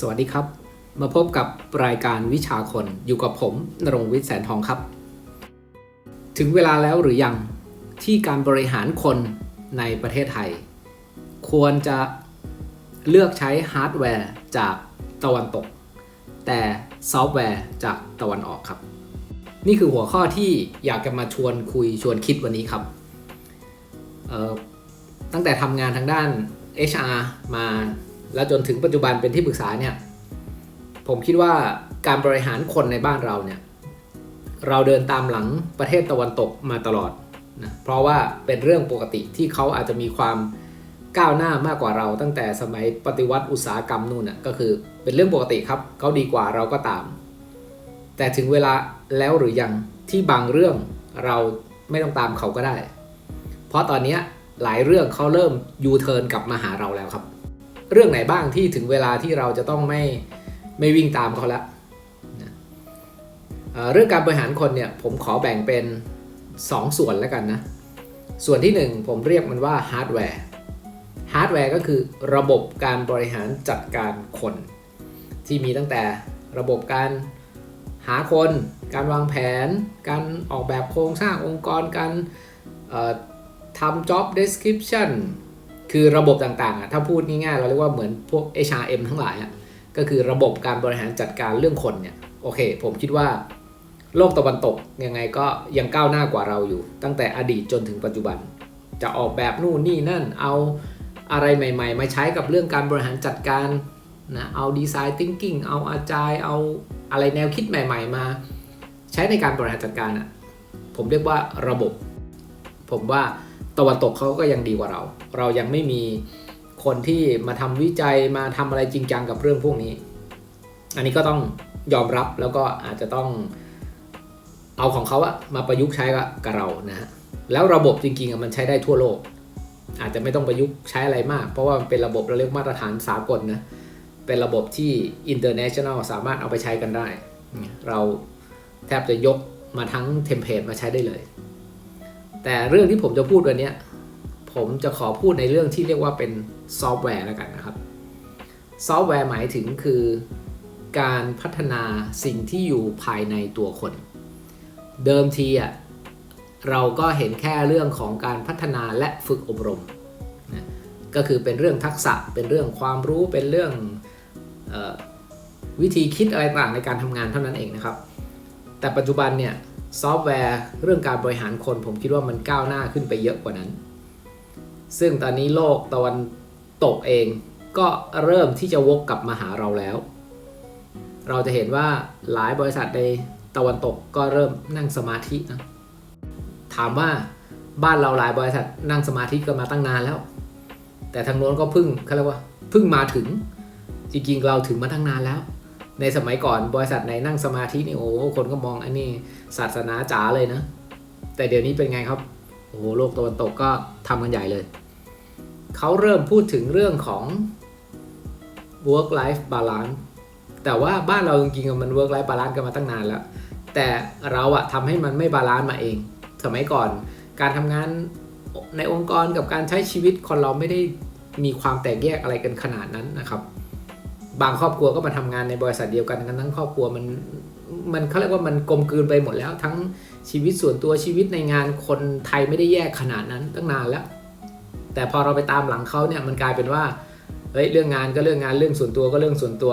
สวัสดีครับ มาพบกับรายการวิชาคนอยู่กับผมนรงวิทย์แสนทองครับ ถึงเวลาแล้วหรือยังที่การบริหารคนในประเทศไทย ควรจะเลือกใช้ฮาร์ดแวร์จากตะวันตก แต่ซอฟต์แวร์จากตะวันออกครับ นี่คือหัวข้อที่อยากจะมาชวนคุยชวนคิดวันนี้ครับ ตั้งแต่ทำงานทางด้าน HR มา แล้วจนถึงปัจจุบันเป็นที่ปรึกษาเนี่ยผมคิดว่าการบริหารคนในบ้านเราเนี่ยเราเดินตามหลังประเทศตะวันตกมาตลอดนะเพราะว่าเป็นเรื่องปกติที่เขาอาจจะมีความก้าวหน้ามากกว่าเราตั้งแต่สมัยปฏิวัติอุตสาหกรรมนู่นน่ะก็คือเป็นเรื่องปกติครับเขาดีกว่าเราก็ตาม แต่ถึงเวลาแล้วหรือยังที่บางเรื่องเราไม่ต้องตามเขาก็ได้ เพราะตอนนี้หลายเรื่องเขาเริ่มยูเทิร์นกลับมาหาเราแล้วครับ เรื่องไหนบ้างที่ถึงเวลาที่เราจะต้องไม่ไม่วิ่งตามเขาแล้วนะเรื่องการบริหารคนเนี่ยผมขอแบ่งเป็น 2 ส่วนแล้วกันนะ ส่วนที่ 1 ผมเรียกมันว่าฮาร์ดแวร์ฮาร์ดแวร์ก็คือระบบการบริหารจัดการคน ที่มีตั้งแต่ระบบการหาคน การวางแผน การออกแบบโครงสร้างองค์กร การทำ job description คือระบบต่างๆอะถ้าพูดง่ายๆเราเรียกว่าเหมือนพวก HRM ทั้งหลายอะก็คือระบบการบริหารจัดการเรื่องคนเนี่ยโอเค ผมคิดว่า โลกตะวันตกยังไงก็ยังก้าวหน้ากว่าเราอยู่ ตั้งแต่อดีตจนถึงปัจจุบัน จะออกแบบนู่นนี่นั่นเอาอะไรใหม่ ๆ มาใช้กับเรื่องการบริหารจัดการนะเอาดีไซน์ทิงกิ้งเอาอาจายเอาอะไรแนวคิดใหม่ ๆ มา ใช้ในการบริหารจัดการอะผมเรียกว่าระบบ ผมว่า ตะวันตกเขาก็ยังดีกว่าเรา เรายังไม่มีคนที่มาทำวิจัยมาทำอะไรจริงจังกับเรื่องพวกนี้ อันนี้ก็ต้องยอมรับแล้วก็อาจจะต้องเอาของเขาอะมาประยุกต์ใช้กับเรานะฮะแล้วระบบจริงๆอะมันใช้ได้ทั่วโลก อาจจะไม่ต้องประยุกต์ใช้อะไรมาก เพราะว่ามันเป็นระบบเราเรียกมาตรฐานสากลนะเป็นระบบที่ international สามารถเอาไปใช้กันได้ เราแทบจะยกมาทั้งเทมเพลตมาใช้ได้เลย แต่เรื่องที่ผมจะพูดวันนี้ผมจะขอพูดในเรื่องที่เรียกว่าเป็นซอฟต์แวร์แล้วกันนะครับ ซอฟต์แวร์หมายถึงคือการพัฒนาสิ่งที่อยู่ภายในตัวคน เดิมทีอะเราก็เห็นแค่เรื่องของการพัฒนาและฝึกอบรมนะก็คือเป็นเรื่องทักษะเป็นเรื่องความรู้เป็นเรื่องออวิธีคิดอะไรต่างในการทำงานเท่านั้นเองนะครับ แต่ปัจจุบันเนี่ย ซอฟต์แวร์ เรื่องการบริหารคนผมคิดว่ามันก้าวหน้าขึ้นไปเยอะกว่านั้น ซึ่งตอนนี้โลกตะวันตกเองก็เริ่มที่จะวกกลับมาหาเราแล้ว เราจะเห็นว่าหลายบริษัทในตะวันตกก็เริ่มนั่งสมาธินะ ถามว่าบ้านเราหลายบริษัทนั่งสมาธิกันมาตั้งนานแล้ว แต่ทางโน้นก็เพิ่งเขาเรียกว่าเพิ่งมาถึง จริงๆเราถึงมาตั้งนานแล้ว ในสมัยก่อนบริษัทไหนนั่งสมาธินี่โอ้โหคนก็มองอันนี้ศาสนาจ๋าเลยนะ แต่เดี๋ยวนี้เป็นไงครับโอ้โหโลกตะวันตกก็ทำกันใหญ่เลย เขาเริ่มพูดถึงเรื่องของ work life balance แต่ว่าบ้านเราจริงๆมัน work life balance กันมาตั้งนานแล้ว แต่เราอะทำให้มันไม่บาลานซ์มาเอง สมัยก่อนการทำงานในองค์กรกับการใช้ชีวิตคนเราไม่ได้มีความแตกแยกอะไรกันขนาดนั้นนะครับ บางครอบครัวก็มาทำงานในบริษัทเดียวกันกันทั้งครอบครัวมันมันเขาเรียกว่ามันกลมกลืนไปหมดแล้ว ทั้งชีวิตส่วนตัวชีวิตในงานคนไทยไม่ได้แยกขนาดนั้นตั้งนานแล้ว แต่พอเราไปตามหลังเขาเนี่ยมันกลายเป็นว่าเฮ้ยเรื่องงานก็เรื่องงานเรื่องส่วนตัวก็เรื่องส่วนตัว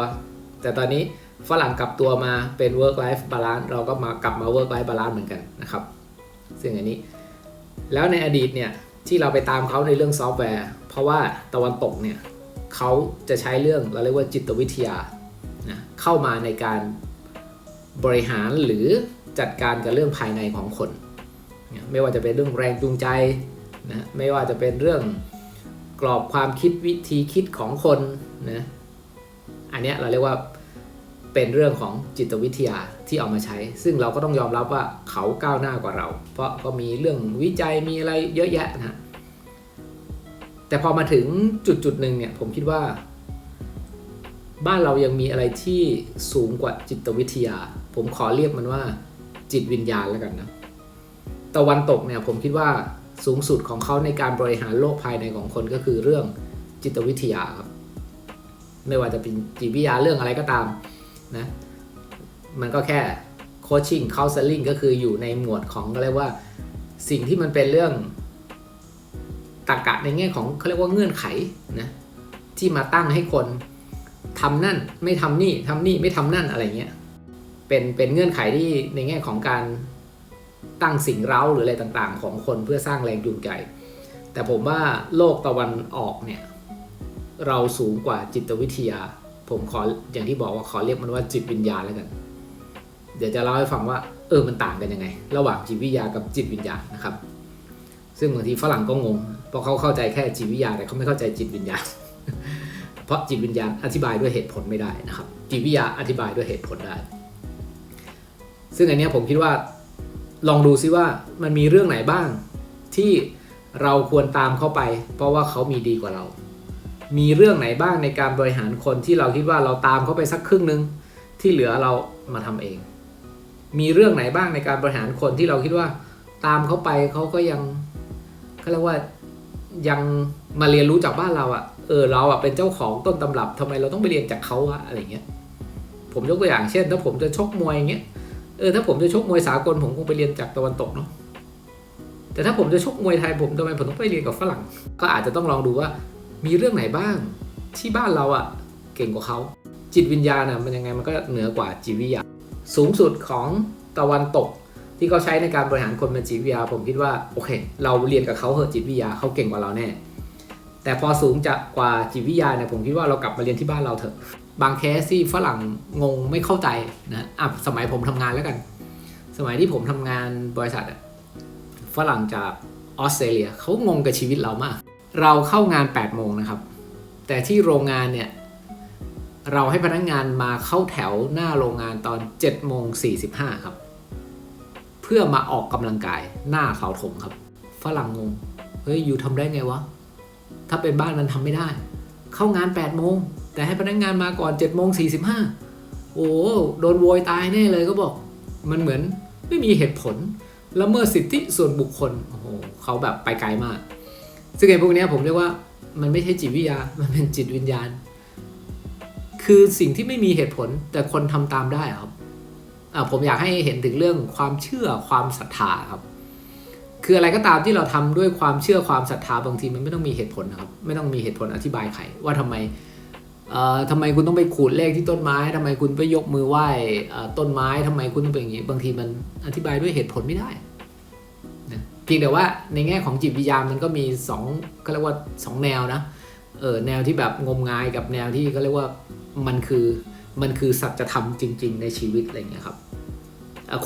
แต่ตอนนี้ฝรั่งกลับตัวมาเป็น work life balance เราก็มากลับมา work life balance เหมือนกันนะครับ ซึ่งอันนี้ แล้วในอดีตเนี่ยที่เราไปตามเขาในเรื่องซอฟต์แวร์ เพราะว่าตะวันตกเนี่ย เขาจะใช้เรื่องเราเรียกว่าจิตวิทยานะเข้ามาในการบริหารหรือจัดการกับเรื่องภายในของคนนะไม่ว่าจะเป็นเรื่องแรงจูงใจนะไม่ว่าจะเป็นเรื่องกรอบความคิดวิธีคิดของคนนะอันนี้เราเรียกว่าเป็นเรื่องของจิตวิทยาที่เอามาใช้ ซึ่งเราก็ต้องยอมรับว่าเขาก้าวหน้า กว่าเรา เพราะก็มีเรื่องวิจัยมีอะไรเยอะแยะนะ แต่พอมาถึงจุดจุดหนึ่งเนี่ยผมคิดว่า บ้านเรายังมีอะไรที่สูงกว่าจิตวิทยา ผมขอเรียกมันว่า จิตวิญญาณแล้วกันนะตะวันตกเนี่ยผมคิดว่าสูงสุดของเขาในการบริหารโลกภายในของคนก็คือเรื่องจิตวิทยาครับ ไม่ว่าจะเป็นจิตวิทยาเรื่องอะไรก็ตามนะมันก็แค่โคชชิ่งค o า s e l ลิงก็คืออยู่ในหมวดของก็เรียกว่าสิ่งที่มันเป็นเรื่อง ตรรกะในแง่ของเขาเรียกว่าเงื่อนไขนะที่มาตั้งให้คนทำนั่นไม่ทำนี่ทำนี่ไม่ทำนั่นอะไรเงี้ยเป็นเป็นเงื่อนไขที่ในแง่ของการตั้งสิ่งเร้าหรืออะไรต่างๆ ของคนเพื่อสร้างแรงจูงใจ แต่ผมว่าโลกตะวันออกเนี่ยเราสูงกว่าจิตวิทยา ผมขออย่างที่บอกว่าขอเรียกมันว่าจิตวิญญาณแล้วกัน เดี๋ยวจะเล่าให้ฟังว่าเออมันต่างกันยังไง ระหว่างจิตวิทยากับจิตวิญญาณนะครับ ซึ่งบางทีฝรั่งก็งง เพราะเขาเข้าใจแค่จิตวิทยาแต่เขาไม่เข้าใจจิตวิญญาณ เพราะจิตวิญญาณอธิบายด้วยเหตุผลไม่ได้นะครับ จิตวิทยาอธิบายด้วยเหตุผลได้ ซึ่งอันนี้ผมคิดว่าลองดูซิว่ามันมีเรื่องไหนบ้าง ที่เราควรตามเข้าไป เพราะว่าเขามีดีกว่าเรา มีเรื่องไหนบ้างในการบริหารคนที่เราคิดว่าเราตามเขาไปสักครึ่งหนึ่งที่เหลือเรามาทำเอง มีเรื่องไหนบ้างในการบริหารคนที่เราคิดว่าตามเขาไปเขาก็ยังเขาเรียกว่า ยังมาเรียนรู้จากบ้านเราอะ่ะเออเราอะ่ะเป็นเจ้าของต้นตำรับทำไมเราต้องไปเรียนจากเขาอะอะไรเงี้ยผมยกตัวอย่างเช่น ถ้าผมจะชกมวยอย่างเงี้ยเออถ้าผมจะชกมวยสากลผมคงไปเรียนจากตะวันตกเนาะแต่ถ้าผมจะชกมวยไทยผมทำไมผมต้องไปเรียนกับฝรั่ง ก็อาจจะต้องลองดูว่ามีเรื่องไหนบ้างที่บ้านเราอะ่ะเก่งกว่าเขาจิตวิญญาณอะมันยังไงมันก็เหนือกว่าจิตวิทยา สูงสุดของตะวันตก ที่เขาใช้ในการบริหารคนเป็นจิตวิทยา ผมคิดว่าโอเค เราเรียนกับเขาเหอะจิตวิทยาเขาเก่งกว่าเราแน่ แต่พอสูงจากว่าจิตวิทยาเนี่ยผมคิดว่าเรากลับมาเรียนที่บ้านเราเถอะ บางเคสที่ฝรั่งงงไม่เข้าใจนะอะสมัยผมทำงานแล้วกัน สมัยที่ผมทำงานบริษัทฝรั่งจากออสเตรเลียเขางงกับชีวิตเรามาก เราเข้างาน8โมงนะครับ แต่ที่โรงงานเนี่ยเราให้พนักงงานมาเข้าแถวหน้าโรงงานตอน7โมง45ครับ เพื่อมาออกกำลังกายหน้าเสาธงครับ ฝรั่งงง เฮ้ย อยู่ทำได้ไงวะ ถ้าเป็นบ้านมันทำไม่ได้ เข้างาน8โมง แต่ให้พนักงงานมาก่อน7โมง45โอ้โดนโวยตายแน่เลยก็บอก มันเหมือนไม่มีเหตุผลละเมิดสิทธิส่วนบุคคลโอ้โหเขาแบบไปไกลมาก ซึ่งไอ้พวกนี้ผมเรียกว่ามันไม่ใช่จิตวิทยา มันเป็นจิตวิญญาณ คือสิ่งที่ไม่มีเหตุผลแต่คนทำตามได้ครับ ผมอยากให้เห็นถึงเรื่องความเชื่อความศรัทธาครับ คืออะไรก็ตามที่เราทำด้วยความเชื่อความศรัทธาบางทีมันไม่ต้องมีเหตุผลนะครับ ไม่ต้องมีเหตุผลอธิบายใครว่าทำไมเอ่อทำไมคุณต้องไปขูดเลขที่ต้นไม้ทำไมคุณไปยกมือไหว้ต้นไม้ทำไมคุณต้องเป็นอย่างนี้ บางทีมันอธิบายด้วยเหตุผลไม่ได้นะเพียงแต่ว่าในแง่ของจิตวิญญาณมันก็มีสองก็เรียกว่าสองแนวนะเออแนวที่แบบงมงายกับแนวที่เขาเรียกว่ามันคือมันคือสัจธรรมจริง ๆ ในชีวิตอะไรเงี้ยครับ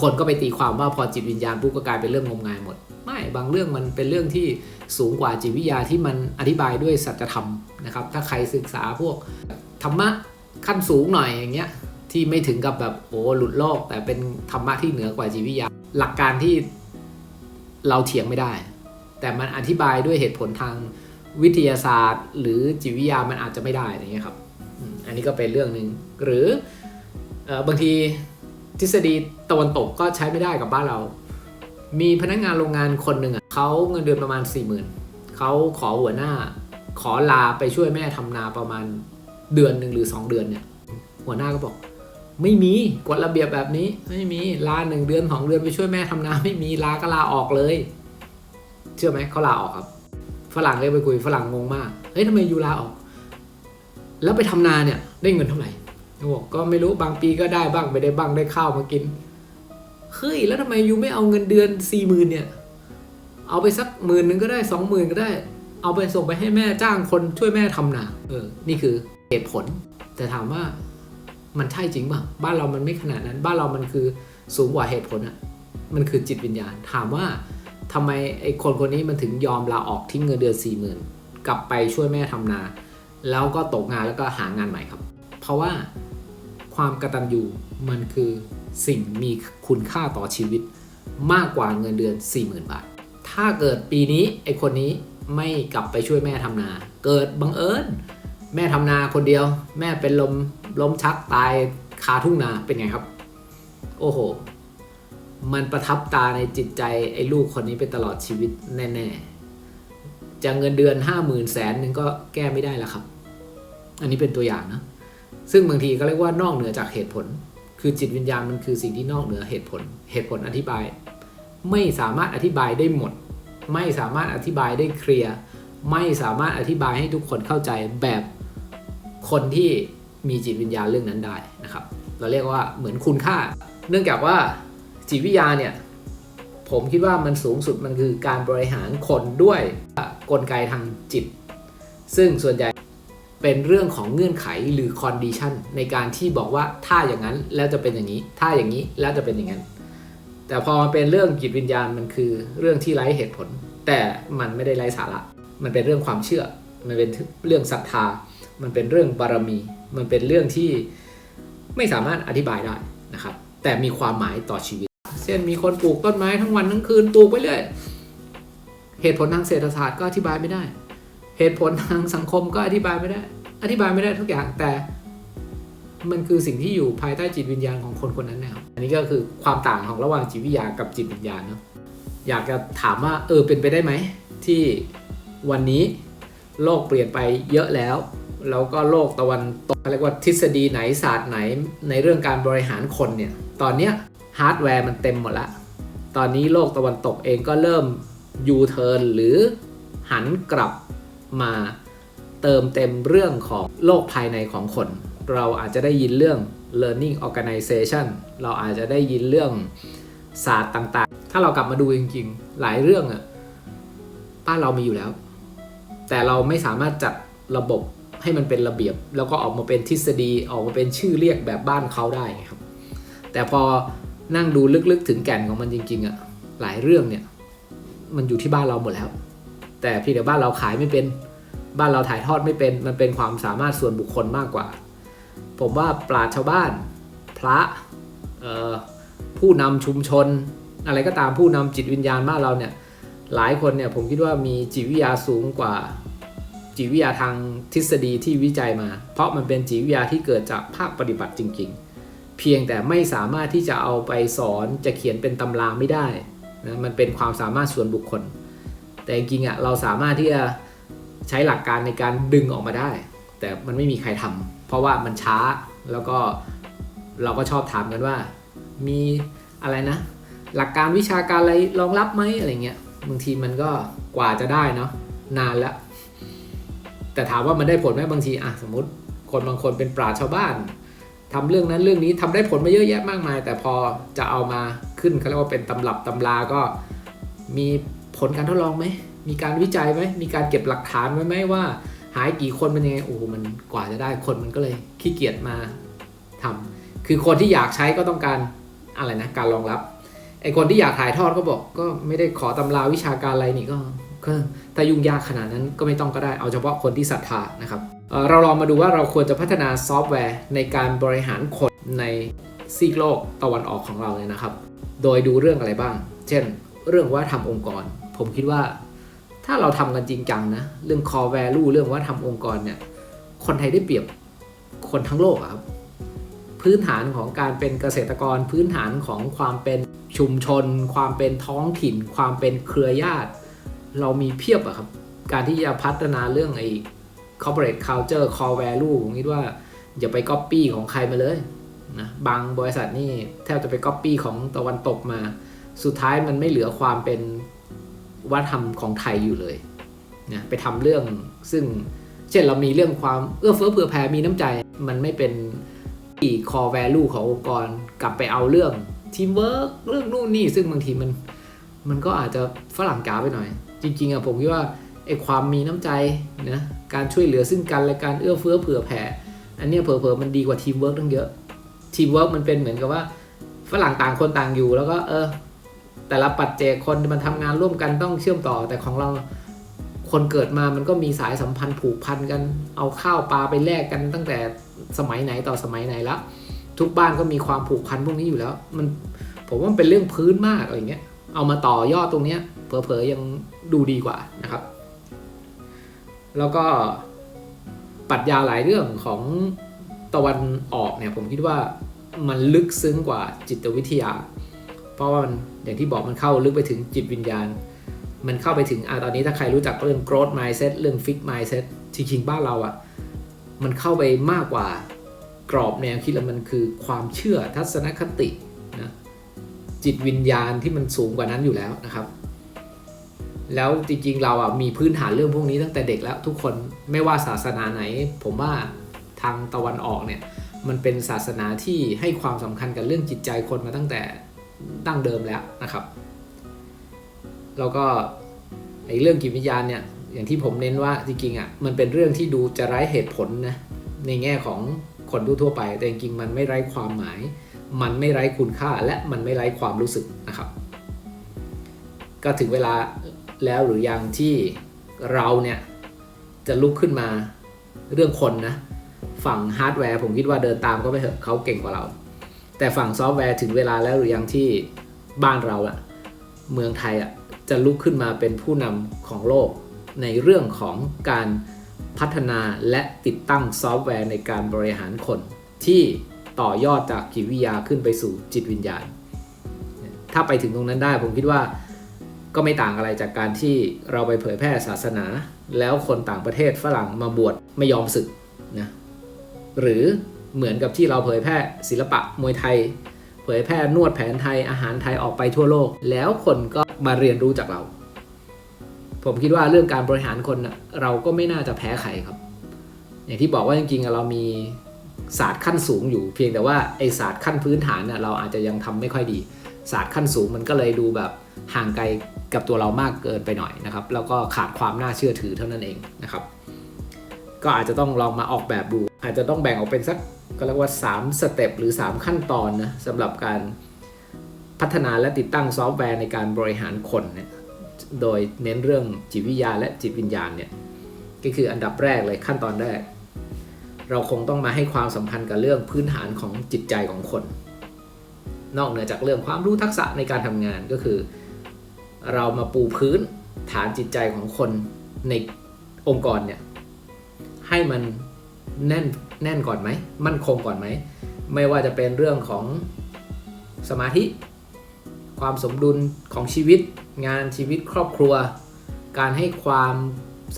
คนก็ไปตีความว่าพอจิตวิญญาณปุ๊บก็กลายเป็นเรื่องงมงายหมด ไม่บางเรื่องมันเป็นเรื่องที่สูงกว่าจิตวิทยาที่มันอธิบายด้วยสัจธรรมนะครับถ้าใครศึกษาพวกธรรมะขั้นสูงหน่อยอย่างเงี้ยที่ไม่ถึงกับแบบโอ้หลุดโลก แต่เป็นธรรมะที่เหนือกว่าจิตวิทยา หลักการที่เราเถียงไม่ได้ แต่มันอธิบายด้วยเหตุผลทางวิทยาศาสตร์ หรือจิตวิทยามันอาจจะไม่ได้อย่างเงี้ยครับอันนี้ก็เป็นเรื่องหนึ่งหรือออบางที ทฤษฎีตะวันตกก็ใช้ไม่ได้กับบ้านเรา มีพนักงานโรงงานคนหนึ่งอะเขาเงินเดือนประมาณ4ี่หมื่นเขาขอหัวหน้า ขอลาไปช่วยแม่ทำนาประมาณเดือนหนึ่งหรือ 2 เดือนเนี่ย หัวหน้าก็บอก ไม่มีกฎระเบียบแบบนี้ ไม่มีลาหนึ่งเดือนสองเดือนไปช่วยแม่ทำนา ไม่มีลาก็ลาออกเลย เชื่อไหมเขาลาออกครับฝรั่งเลยไปคุยฝรั่งงงมากเฮ้ยทำไมยูลาออก แล้วไปทำนาเนี่ยได้เงินเท่าไหร่ บอกก็ไม่รู้บางปีก็ได้บ้างไม่ได้บ้างได้ข้าวมากินเฮ้ยแล้วทำไมยูไม่เอาเงินเดือนสี่หมื่นเนี่ย เอาไปสักหมื่นหนึ่งก็ได้สองหมื่นก็ได้ เอาไปส่งไปให้แม่จ้างคนช่วยแม่ทำนาเออ นี่คือเหตุผล แต่ถามว่ามันใช่จริงป่ะบ้านเรามันไม่ขนาดนั้น บ้านเรามันคือสูงกว่าเหตุผลอะมันคือจิตวิญญาณ ถามว่าทำไมไอ้คนคนนี้มันถึงยอมลาออกทิ้งเงินเดือนสี่หมื่นกลับไปช่วยแม่ทำนา แล้วก็ตกงานแล้วก็หางานใหม่ครับ เพราะว่า ความกระตัญญูมันคือสิ่งมีคุณค่าต่อชีวิต มากกว่าเงินเดือน 40,000 บาท ถ้าเกิดปีนี้ไอคนนี้ไม่กลับไปช่วยแม่ทำนา เกิดบังเอิญแม่ทำนาคนเดียว แม่เป็นลมล้มชักตายคาทุ่งนาเป็นไงครับ โอ้โห มันประทับตาในจิตใจไอ้ลูกคนนี้ไปตลอดชีวิตแน่ๆจะเงินเดือนห้าหมื่นแสนหนึ่งก็แก้ไม่ได้แล้วครับ อันนี้เป็นตัวอย่างนะ ซึ่งบางทีก็เรียกว่านอกเหนือจากเหตุผล คือจิตวิญญาณมันคือสิ่งที่นอกเหนือเหตุผล เหตุผลอธิบาย ไม่สามารถอธิบายได้หมด ไม่สามารถอธิบายได้เคลียร์ ไม่สามารถอธิบายให้ทุกคนเข้าใจแบบคนที่มีจิตวิญญาณเรื่องนั้นได้นะครับ เราเรียกว่าเหมือนคุณค่า เนื่องจากว่าจิตวิทยาเนี่ยผมคิดว่ามันสูงสุดมันคือการบริหารคนด้วยกลไกทางจิต ซึ่งส่วนใหญ่ เป็นเรื่องของเงื่อนไขหรือคอนดิชันในการที่บอกว่าถ้าอย่างนั้นแล้วจะเป็นอย่างนี้ ถ้าอย่างนี้แล้วจะเป็นอย่างนั้น แต่พอมาเป็นเรื่องจิตวิญญาณมันคือเรื่องที่ไร้เหตุผล แต่มันไม่ได้ไร้สาระ มันเป็นเรื่องความเชื่อ มันเป็นเรื่องศรัทธา มันเป็นเรื่องบารมี มันเป็นเรื่องที่ไม่สามารถอธิบายได้นะครับ แต่มีความหมายต่อชีวิต เช่นมีคนปลูกต้นไม้ทั้งวันทั้งคืนปลูกไปเรื่อย เหตุผลทางเศรษฐศาสตร์ก็อธิบายไม่ได้ เหตุผลทางสังคมก็อธิบายไม่ได้ อธิบายไม่ได้ทุกอย่างแต่มันคือสิ่งที่อยู่ภายใต้จิตวิญญาณของคนคนนั้นนะครับ อันนี้ก็คือความต่างของระหว่างจิตวิทยากับจิตวิญญาณเนาะอยากจะถามว่าเออเป็นไปได้ไหม ที่วันนี้โลกเปลี่ยนไปเยอะแล้ว แล้วก็โลกตะวันตกเรียกว่าทฤษฎีไหนศาสตร์ไหนในเรื่องการบริหารคนเนี่ย ตอนเนี้ยฮาร์ดแวร์มันเต็มหมดละ ตอนนี้โลกตะวันตกเองก็เริ่มยูเทิร์นหรือหันกลับ มาเติมเต็มเรื่องของโลกภายในของคน เราอาจจะได้ยินเรื่อง learning organization เราอาจจะได้ยินเรื่องศาสตร์ต่างๆ ถ้าเรากลับมาดูจริงๆ หลายเรื่องอะบ้านเรามีอยู่แล้ว แต่เราไม่สามารถจัดระบบให้มันเป็นระเบียบ แล้วก็ออกมาเป็นทฤษฎีออกมาเป็นชื่อเรียกแบบบ้านเขาได้ไงครับ แต่พอนั่งดูลึกๆถึงแก่นของมันจริงๆอะหลายเรื่องเนี่ย มันอยู่ที่บ้านเราหมดแล้ว แต่พี่แต่บ้านเราขายไม่เป็น บ้านเราถ่ายทอดไม่เป็น มันเป็นความสามารถส่วนบุคคลมากกว่า ผมว่าปราชญ์ชาวบ้าน พระผู้นำชุมชน อะไรก็ตามผู้นำจิตวิญญาณบ้านเราเนี่ย หลายคนเนี่ยผมคิดว่ามีจิตวิทยาสูงกว่าจิตวิทยาทางทฤษฎีที่วิจัยมา เพราะมันเป็นจิตวิทยาที่เกิดจากภาคปฏิบัติจริง ๆ เพียงแต่ไม่สามารถที่จะเอาไปสอนจะเขียนเป็นตำราไม่ได้นะมันเป็นความสามารถส่วนบุคคล แต่จริงๆอะเราสามารถที่จะใช้หลักการในการดึงออกมาได้ แต่มันไม่มีใครทำเพราะว่ามันช้าแล้วก็เราก็ชอบถามกันว่า มีอะไรนะ หลักการวิชาการอะไรรองรับไหมอะไรเงี้ยบางทีมันก็กว่าจะได้เนาะนานแล้ว แต่ถามว่ามันได้ผลไหมบางทีอะสมมติคนบางคนเป็นปราชญ์ชาวบ้านทำเรื่องนั้นเรื่องนี้ทำได้ผลมาเยอะแยะมากมาย แต่พอจะเอามาขึ้นเขาเรียกว่าเป็นตำรับตำราก็มี ผลการทดลองไหม มีการวิจัยไหม มีการเก็บหลักฐานไว้ไหมว่า หายกี่คนเป็นยังไง โอ้โห มันกว่าจะได้คนมันก็เลยขี้เกียจมาทำคือคนที่อยากใช้ก็ต้องการอะไรนะ การรองรับ ไอคนที่อยากถ่ายทอดก็บอกก็ไม่ได้ขอตำราวิชาการอะไรนี่ก็ก็ถ้ายุ่งยากขนาดนั้นก็ไม่ต้องก็ได้ เอาเฉพาะคนที่ศรัทธานะครับเเราลองมาดูว่าเราควรจะพัฒนาซอฟต์แวร์ในการบริหารคนในซีกโลกตะวันออกของเราเลยนะครับ โดยดูเรื่องอะไรบ้าง เช่น เรื่องว่าทำองค์กร ผมคิดว่าถ้าเราทำกันจริงจังนะ เรื่อง core value เรื่องว่าทำองค์กรเนี่ย คนไทยได้เปรียบคนทั้งโลกครับ พื้นฐานของการเป็นเกษตรกร พื้นฐานของความเป็นชุมชน ความเป็นท้องถิ่น ความเป็นเครือญาติ เรามีเพียบอะครับ การที่จะพัฒนาเรื่องไอ้ corporate culture core value ผมคิดว่าอย่าไป copy ของใครมาเลยนะบางบริษัทนี่แทบจะไป copy ของตะวันตกมา สุดท้ายมันไม่เหลือความเป็น วัฒนธรรมของไทยอยู่เลยนะไปทำเรื่องซึ่งเช่นเรามีเรื่องความเอื้อเฟื้อเผื่อแผ่มีน้ำใจ มันไม่เป็นที่ core value ขององค์กรกลับไปเอาเรื่อง teamwork เรื่องนู่นนี่ซึ่งบางทีมันมันก็อาจจะฝรั่งจ๋าไปหน่อย จริง ๆอะผมคิดว่าไอ้ความมีน้ำใจนะการช่วยเหลือซึ่งกันและการเอื้อเฟื้อเผื่อแผ่อันนี้เผลอๆมันดีกว่าทีมเวิร์กตั้งเยอะทีมเวิร์กมันเป็นเหมือนกับว่าฝรั่งต่างคนต่างอยู่แล้วก็เออ แต่ละปัจเจกคนมันทำงานร่วมกันต้องเชื่อมต่อ แต่ของเราคนเกิดมามันก็มีสายสัมพันธ์ผูกพันกัน เอาข้าวปลาไปแลกกันตั้งแต่สมัยไหนต่อสมัยไหนแล้วทุกบ้านก็มีความผูกพันพวกนี้อยู่แล้ว มันผมว่ามันเป็นเรื่องพื้นมากอะไรเงี้ย เอามาต่อยอดตรงเนี้ยเผลอๆยังดูดีกว่านะครับ แล้วก็ปรัชญาหลายเรื่องของตะวันออกเนี่ยผมคิดว่ามันลึกซึ้งกว่าจิตวิทยา เพราะว่ามัน อย่างที่บอกมันเข้าลึกไปถึงจิตวิญญาณ มันเข้าไปถึงอะตอนนี้ถ้าใครรู้จักเรื่อง growth mindset เรื่อง fix mindset จริงๆบ้านเราอะมันเข้าไปมากกว่ากรอบแนวคิดแล้วมันคือความเชื่อทัศนคตินะจิตวิญญาณที่มันสูงกว่านั้นอยู่แล้วนะครับ แล้วจริงๆเราอะมีพื้นฐานเรื่องพวกนี้ตั้งแต่เด็กแล้วทุกคนไม่ว่าศาสนาไหน ผมว่าทางตะวันออกเนี่ยมันเป็นศาสนาที่ให้ความสำคัญกับเรื่องจิตใจคนมาตั้งแต่ ตั้งเดิมแล้วนะครับ แล้วก็ไอ้เรื่องจิตวิญญาณเนี่ยอย่างที่ผมเน้นว่าจริงๆอะมันเป็นเรื่องที่ดูจะไร้เหตุผลนะในแง่ของคนทั่วไป แต่จริงๆมันไม่ไร้ความหมาย มันไม่ไร้คุณค่าและมันไม่ไร้ความรู้สึกนะครับ ก็ถึงเวลาแล้วหรือยังที่เราเนี่ยจะลุกขึ้นมาเรื่องคนนะ ฝั่งฮาร์ดแวร์ผมคิดว่าเดินตามก็ไปเถอะเขาเก่งกว่าเรา แต่ฝั่งซอฟต์แวร์ถึงเวลาแล้วหรือยังที่บ้านเราอะเมืองไทยอะจะลุกขึ้นมาเป็นผู้นำของโลก ในเรื่องของการพัฒนาและติดตั้งซอฟต์แวร์ในการบริหารคน ที่ต่อยอดจากจิตวิทยาขึ้นไปสู่จิตวิญญาณ ถ้าไปถึงตรงนั้นได้ผมคิดว่าก็ไม่ต่างอะไรจากการที่เราไปเผยแพร่ศาสนา แล้วคนต่างประเทศฝรั่งมาบวชไม่ยอมศึกนะหรือ เหมือนกับที่เราเผยแพร่ศิลปะมวยไทย เผยแพร่นวดแผนไทยอาหารไทยออกไปทั่วโลก แล้วคนก็มาเรียนรู้จากเรา ผมคิดว่าเรื่องการบริหารคนเราก็ไม่น่าจะแพ้ใครครับ อย่างที่บอกว่าจริงๆเรามีศาสตร์ขั้นสูงอยู่ เพียงแต่ว่าไอศาสตร์ขั้นพื้นฐานเน่ยเราอาจจะยังทำไม่ค่อยดี ศาสตร์ขั้นสูงมันก็เลยดูแบบห่างไกลกับตัวเรามากเกินไปหน่อยนะครับ แล้วก็ขาดความน่าเชื่อถือเท่านั้นเองนะครับ ก็อาจจะต้องลองมาออกแบบดู อาจจะต้องแบ่งออกเป็นสักก็เรียกว่า 3 สเต็ปหรือ 3 ขั้นตอนนะสำหรับการพัฒนาและติดตั้งซอฟต์แวร์ในการบริหารคนเนี่ยโดยเน้นเรื่องจิตวิทยาและจิตวิญญาณเนี่ยก็คืออันดับแรกเลยขั้นตอนแรก เราคงต้องมาให้ความสำคัญกับเรื่องพื้นฐานของจิตใจของคน นอกเหนือจากเรื่องความรู้ทักษะในการทำงานก็คือ เรามาปูพื้นฐานจิตใจของคนในองค์กรเนี่ยให้มัน แน่นแน่นก่อนไหม มั่นคงก่อนไหม ไม่ว่าจะเป็นเรื่องของสมาธิ ความสมดุลของชีวิต งานชีวิตครอบครัว การให้ความ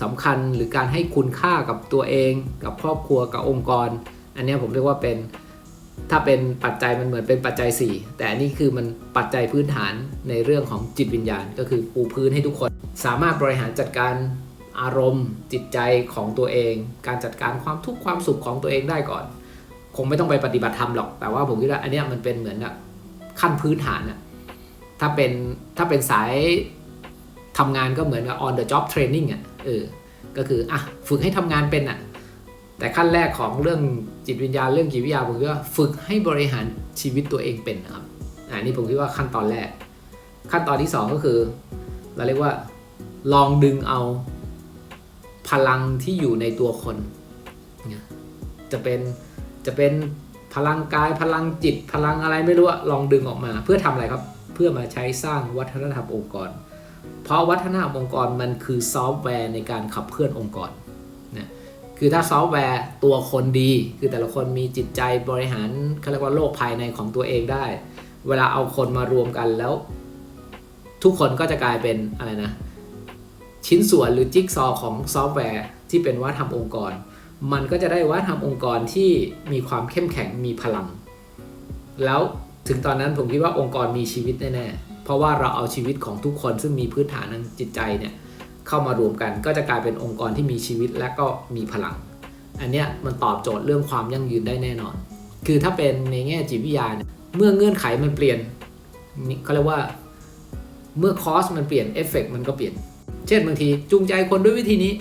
สำคัญหรือการให้คุณค่ากับตัวเอง กับครอบครัวกับองค์กร อันนี้ผมเรียกว่าเป็นถ้าเป็นปัจจัยมันเหมือนเป็นปัจจัย 4 แต่อันนี้คือมันปัจจัยพื้นฐานในเรื่องของจิตวิญญาณ ก็คือปูพื้นให้ทุกคน สามารถบริหารจัดการ อารมณ์จิตใจของตัวเอง การจัดการความทุกข์ความสุขของตัวเองได้ก่อน คงไม่ต้องไปปฏิบัติธรรมหรอก แต่ว่าผมคิดว่าอันนี้มันเป็นเหมือนขั้นพื้นฐานอะถ้าเป็นถ้าเป็นสายทำงานก็เหมือนกับ on the job training อะเออก็คืออะฝึกให้ทำงานเป็นอะแต่ขั้นแรกของเรื่องจิตวิญญาณเรื่องจิตวิทยาผมคิดว่าฝึกให้บริหารชีวิตตัวเองเป็นนะครับอันนี้ผมคิดว่าขั้นตอนแรก ขั้นตอนที่ 2 ก็คือ เราเรียกว่าลองดึงเอา พลังที่อยู่ในตัวคน จะเป็นจะเป็นพลังกายพลังจิตพลังอะไรไม่รู้ลองดึงออกมา เพื่อทำอะไรครับ เพื่อมาใช้สร้างวัฒนธรรมองค์กร เพราะวัฒนธรรมองค์กรมันคือซอฟต์แวร์ในการขับเคลื่อนองค์กรนะคือถ้าซอฟต์แวร์ตัวคนดี คือแต่ละคนมีจิตใจบริหารเขาเรียกว่าโลกภายในของตัวเองได้ เวลาเอาคนมารวมกันแล้ว ทุกคนก็จะกลายเป็นอะไรนะ ชิ้นส่วนหรือจิ๊กซอของซอฟต์แวร์ที่เป็นวัฒนธรรมองค์กร มันก็จะได้วัฒนธรรมองค์กรที่มีความเข้มแข็งมีพลัง แล้วถึงตอนนั้นผมคิดว่าองค์กรมีชีวิตแน่ๆ เพราะว่าเราเอาชีวิตของทุกคนซึ่งมีพื้นฐานทางจิตใจเนี่ยเข้ามารวมกันก็จะกลายเป็นองค์กรที่มีชีวิตและก็มีพลัง อันเนี้ยมันตอบโจทย์เรื่องความยั่งยืนได้แน่นอน คือถ้าเป็นในแง่จิตวิทยาเนี่ยเมื่อเงื่อนไขมันเปลี่ยนนี่เขาเรียกว่าเมื่อคอสมันเปลี่ยนเอฟเฟกมันก็เปลี่ยน เช่นบางทีจูงใจคนด้วยวิธีนี้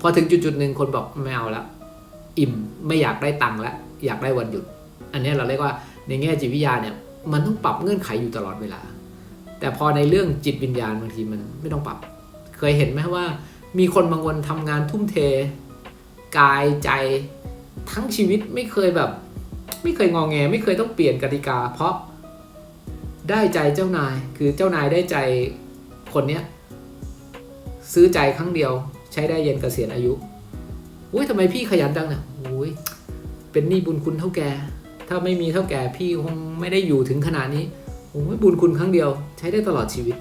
พอถึงจุดๆหนึ่งคนบอกไม่เอาละอิ่มไม่อยากได้ตังค์ละอยากได้วันหยุด อันนี้เราเรียกว่าในแง่จิตวิทยาเนี่ยมันต้องปรับเงื่อนไขอยู่ตลอดเวลา แต่พอในเรื่องจิตวิญญาณบางทีมันไม่ต้องปรับ เคยเห็นไหมว่า มีคนบางคนทำงานทุ่มเท กายใจทั้งชีวิตไม่เคยแบบ ไม่เคยงองแง ไม่เคยต้องเปลี่ยนกติกา เพราะได้ใจเจ้านายคือเจ้านายได้ใจคนเนี้ย ซื้อใจครั้งเดียว ใช้ได้เย็นเกษียณอายุอุ้ยทำไมพี่ขยันจังเนี่ยอุ้ยเป็นหนี้บุญคุณเท่าแก ถ้าไม่มีเท่าแก่พี่คงไม่ได้อยู่ถึงขนาดนี้โอ้ยบุญคุณครั้งเดียว ใช้ได้ตลอดชีวิต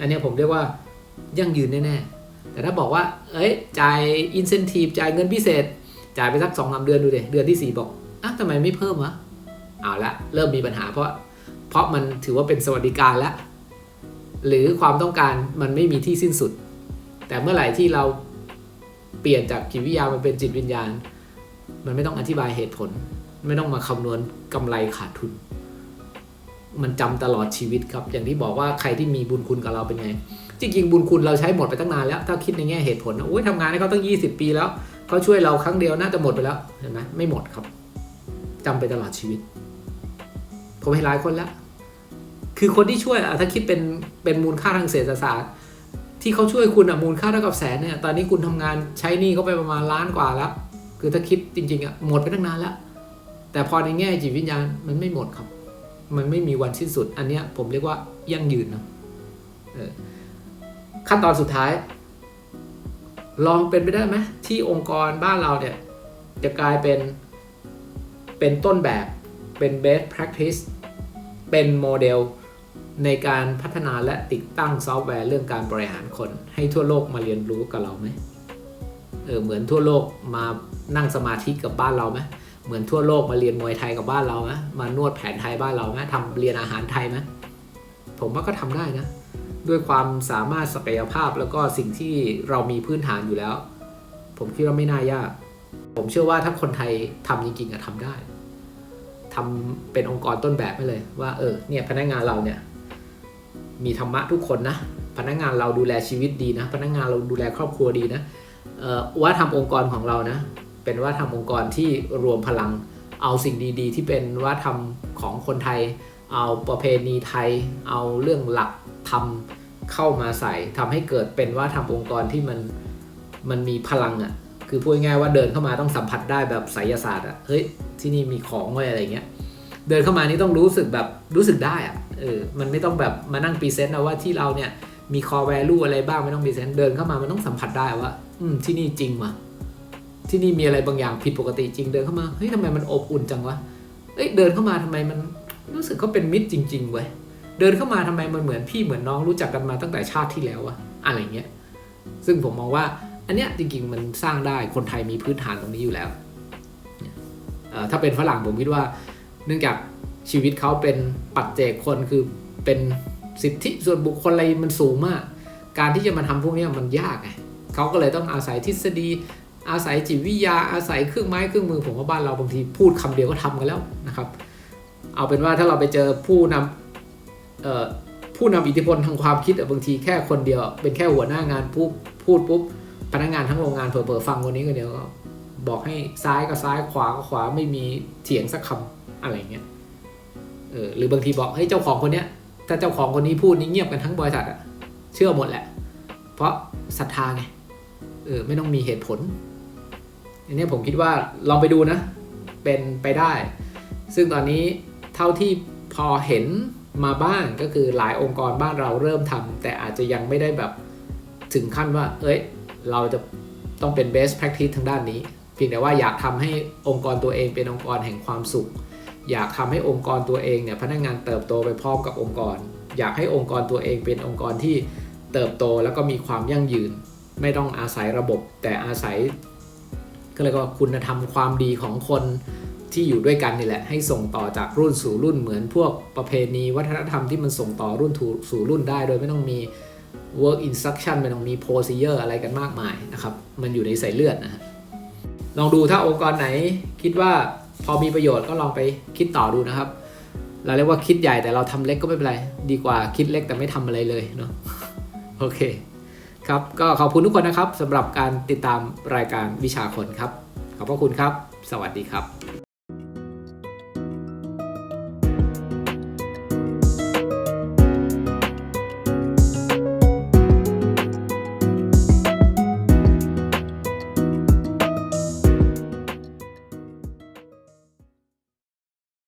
อันเนี้ยผมเรียกว่ายั่งยืนแน่ๆ แต่ถ้าบอกว่า เอ้ยจ่ายอินเซนティブจ่ายเงินพิเศษ จ่ายไปสักสองสามเดือนดูเดเดือนที่สี่บอกอ่ะทำไมไม่เพิ่มวะเอาละเริ่มมีปัญหาเพราะ เพราะมันถือว่าเป็นสวัสดิการแล้ว หรือความต้องการมันไม่มีที่สิ้นสุด แต่เมื่อไหร่ที่เราเปลี่ยนจากจิตวิทยามันเป็นจิตวิญญาณ มันไม่ต้องอธิบายเหตุผล ไม่ต้องมาคำนวณกำไรขาดทุน มันจำตลอดชีวิตครับ อย่างที่บอกว่าใครที่มีบุญคุณกับเราเป็นไง จริงๆบุญคุณเราใช้หมดไปตั้งนานแล้ว ถ้าคิดในแง่เหตุผลนะโอ้ยทำงานให้เขาตั้ง 20 ปีแล้วเขาช่วยเราครั้งเดียวน่าจะหมดไปแล้วเห็นไหมไม่หมดครับจำไปตลอดชีวิต ผมเห็นหลายคนแล้วคือคนที่ช่วยถ้าคิดเป็นเป็นมูลค่าทางเศรษฐศาสตร์ ที่เขาช่วยคุณอะมูลค่าเท่ากับแสนเนี่ย ตอนนี้คุณทำงานใช้หนี้เขาไปประมาณล้านกว่าแล้ว คือถ้าคิดจริงๆอะหมดไปตั้งนานแล้ว แต่พอในแง่จิตวิญญาณมันไม่หมดครับ มันไม่มีวันสิ้นสุด อันเนี้ยผมเรียกว่ายั่งยืนนะออขั้นตอนสุดท้าย ลองเป็นไปได้ไหมที่องค์กรบ้านเราเนี่ย จะกลายเป็นเป็นต้นแบบเป็น best practice เป็นโมเดล ในการพัฒนาและติดตั้งซอฟต์แวร์เรื่องการบริหารคน ให้ทั่วโลกมาเรียนรู้กับเราไหมเออเหมือนทั่วโลกมานั่งสมาธิกับบ้านเราไหมเหมือนทั่วโลกมาเรียนมวยไทยกับบ้านเราไหมมานวดแผนไทยบ้านเราไหมทำเรียนอาหารไทยไหมผมว่าก็ทำได้นะ ด้วยความสามารถศักยภาพแล้วก็สิ่งที่เรามีพื้นฐานอยู่แล้ว ผมคิดว่าไม่น่ายาก ผมเชื่อว่าถ้าคนไทยทำจริงๆอะทำได้ทำเป็นองค์กรต้นแบบไปเลย ว่าเออเนี่ยพนักงานเราเนี่ย มีธรรมะทุกคนนะ พนักงานเราดูแลชีวิตดีนะ พนักงานเราดูแลครอบครัวดีนะว่าทำองค์กรของเรานะ เป็นว่าทำองค์กรที่รวมพลังเอาสิ่งดีๆ ที่เป็นว่าทำของคนไทย เอาประเพณีไทย เอาเรื่องหลักธรรมเข้ามาใส่ทำให้เกิดเป็นว่าทำองค์กรที่มันมันมีพลังอะ่ะคือพูดง่ายๆว่าเดินเข้ามาต้องสัมผัสได้แบบไสยศาสตร์อะ่ะเฮ้ยที่นี่มีของไว้อะไรเงี้ยเดินเข้ามานี่ต้องรู้สึกแบบรู้สึกได้อะ เออมันไม่ต้องแบบมานั่งพรีเซนต์นะว่าที่เราเนี่ยมี core value อะไรบ้างไม่ต้องพรีเซนต์เดินเข้ามามันต้องสัมผัสได้ว่า อืมที่นี่จริงว่ะที่นี่มีอะไรบางอย่างผิดปกติจริงเดินเข้ามาเฮ้ยทำไมมันอบอุ่นจังวะเอ้ยเดินเข้ามาทำไมมันรู้สึกเขาเป็นมิตรจริงๆเว้ยเดินเข้ามาทำไมมันเหมือนพี่เหมือนน้องรู้จักกันมาตั้งแต่ชาติที่แล้วอะอะไรเงี้ยซึ่งผมมองว่าอันเนี้ยจริงๆมันสร้างได้คนไทยมีพื้นฐานตรงนี้อยู่แล้วถ้าเป็นฝรั่งผมคิดว่า เนื่องจาก ชีวิตเขาเป็นปัจเจกคนคือเป็นสิทธิส่วนบุคคลอะไรมันสูงมาก การที่จะมาทำพวกนี้มันยากไงเขาก็เลยต้องอาศัยทฤษฎี อาศัยจิตวิทยาอาศัยเครื่องไม้เครื่องมือผมว่าบ้านเราบางทีพูดคำเดียวก็ทำกันแล้วนะครับ เอาเป็นว่าถ้าเราไปเจอผู้นำผู้นำอิทธิพลทางความคิดบางทีแค่คนเดียว เป็นแค่หัวหน้างานปุ๊บพูดปุ๊บพนักงานทั้งโรงงานเผลอๆฟังคนนี้คนเดียวก็บอกให้ซ้ายก็ซ้ายขวาก็ขวาไม่มีเถียงสักคำอะไรเงี้ย เออหรือบางทีบอกให้ยเจ้าของคนเนี้ยถ้าเจ้าของคนนี้พูดนี่เงียบกันทั้งบริษัทอะเชื่อหมดแหละ เพราะศรัทธาไงเออไม่ต้องมีเหตุผลอันนี้ผมคิดว่าลองไปดูนะ เป็นไปได้ ซึ่งตอนนี้เท่าที่พอเห็นมาบ้างก็คือหลายองค์กรบ้านเราเริ่มทำแต่อาจจะยังไม่ได้แบบถึงขั้นว่า เอ้ย เราจะต้องเป็น best practice ทางด้านนี้ เพียงแต่ว่าอยากทำให้องค์กรตัวเองเป็นองค์กรแห่งความสุข อยากทำให้องค์กรตัวเองเนี่ยพนักงานเติบโตไปพร้อมกับองค์กร อยากให้องค์กรตัวเองเป็นองค์กรที่เติบโตแล้วก็มีความยั่งยืน ไม่ต้องอาศัยระบบ แต่อาศัยก็เลยกว่าคุณธรรมความดีของคนที่อยู่ด้วยกันนี่แหละ ให้ส่งต่อจากรุ่นสู่รุ่นเหมือนพวกประเพณีวัฒนธรรมที่มันส่งต่อรุ่นสู่รุ่นได้ โดยไม่ต้องมี work instruction ไม่ต้องมี procedure อะไรกันมากมายนะครับ มันอยู่ในสายเลือดนะฮะลองดูถ้าองค์กรไหนคิดว่า พอมีประโยชน์ก็ลองไปคิดต่อดูนะครับ เราเรียกว่าคิดใหญ่แต่เราทำเล็กก็ไม่เป็นไร ดีกว่าคิดเล็กแต่ไม่ทำอะไรเลยเนาะโอเคครับก็ขอบคุณทุกคนนะครับสำหรับการติดตามรายการวิชาคนครับ ขอบพระคุณครับ สวัสดีครับ